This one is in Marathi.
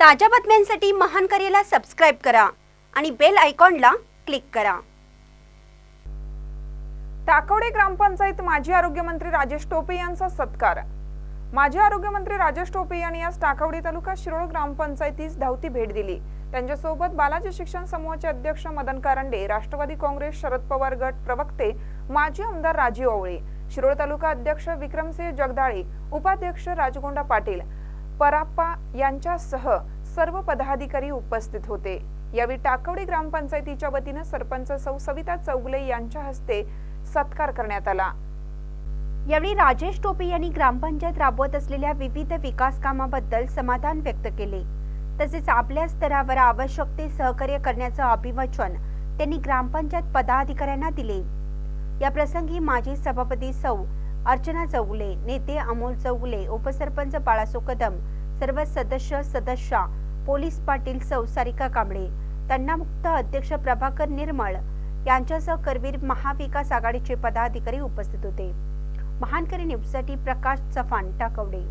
ताज्या बातम्यांसाठी महान करेला सबस्क्राईब करा आणि बेल आयकॉनला क्लिक करा. टाकवडे ग्रामपंचायत माजी आरोग्यमंत्री राजेश टोपे यांचा सत्कार. माजी आरोग्यमंत्री राजेश टोपे यांनी आज टाकवडे तालुका शिरोळ ग्रामपंचायतीस धावती भेट दिली. त्यांच्यासोबत बालाजी शिक्षण समूहाचे अध्यक्ष मदन कारंडे राष्ट्रवादी काँग्रेस शरद पवार गट प्रवक्ते माजी आमदार राजीव आवळे शिरोळ तालुका अध्यक्ष विक्रमसिंह जगदाळे उपाध्यक्ष राजगोंडा पाटील पराप्पा यांच्यासह सर्व पदाधिकारी उपस्थित होते. यावेळी टाकवडे ग्रामपंचायतीच्या वतीनं सरपंच सौ सविता चौगले यांच्या हस्ते सत्कार करण्यात आला. यावेळी राजेश टोपे यांनी ग्रामपंचायत राबवत असलेल्या विविध विकास कामाबद्दल समाधान व्यक्त केले. तसेच आपल्या स्तरावर आवश्यक ते सहकार्य करण्याचं अभिवचन त्यांनी ग्रामपंचायत पदाधिकाऱ्यांना दिले. या प्रसंगी माजी सभापती सौ अर्चना चौगुले नेते अमोल चौगुले उपसरपंच बाळासो कदम सर्व सदस्य सदस्या पोलीस पाटील सौ सारिका कांबळे तन्नामुक्त अध्यक्ष प्रभाकर निर्मळ यांच्यासह करवीर महाविकास आघाडीचे पदाधिकारी उपस्थित होते. महानकरी न्यूजसाठी प्रकाश चव्हाण टाकवडे.